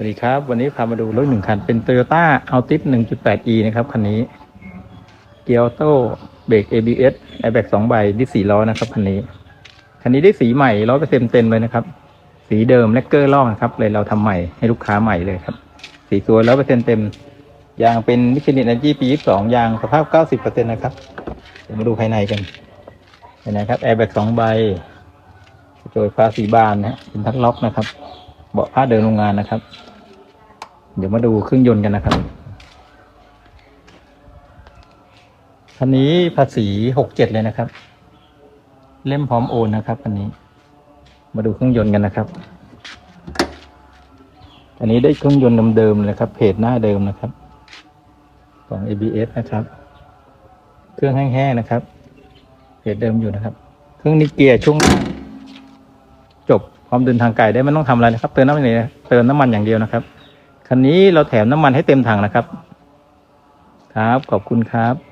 วัสดีครับ วันนี้พามาดูรถหนึ่งคัน เป็น Toyota Altis 1.8e นะครับ คันนี้ เกียร์โต้เบรก ABS แอร์แบ็กสองใบดิสสีล้อนะครับคันนี้ คันนี้ได้สีใหม่ร้อยเปอร์เซ็นต์เต็มเลยนะครับ สีเดิมแลกเกอร์ล่องนะครับ เลยเราทำใหม่ให้ลูกค้าใหม่เลยครับ สีสวยร้อยเปอร์เซ็นต์เต็ม ยางเป็นมิชลินเอเนจีปี22ยางสภาพ90%นะครับเดี๋ยวมาดูภายในกันภายในครับแอร์แบ็กสองใบโจยฟ้าสีบานนะฮะเป็นทักล็อกนะครับ เบาะผ้าเดินโรงงานนะครับ เดี๋ยวมาดูเครื่องยนต์กันนะครับคันนี้ภาษีหกเจ็ดเลยนะครับ เล่มพร้อมโอนนะครับคันนี้ มาดูเครื่องยนต์กันนะครับ อันนี้ได้เครื่องยนต์เดิมๆเลยครับเพจหน้าเดิมนะครับ ของ ABS นะครับ เครื่องแห้งๆนะครับเพจเดิมอยู่นะครับ เครื่องนี้เกียร์ช่วงล่างจบ ความดึนทางไกลได้ไม่ต้องทำอะไรนะครับ เติมน้ำมันเลยเติมน้ำมันอย่างเดียวนะครับ คันนี้เราแถมน้ำมันให้เต็มถังนะครับ ครับขอบคุณครับ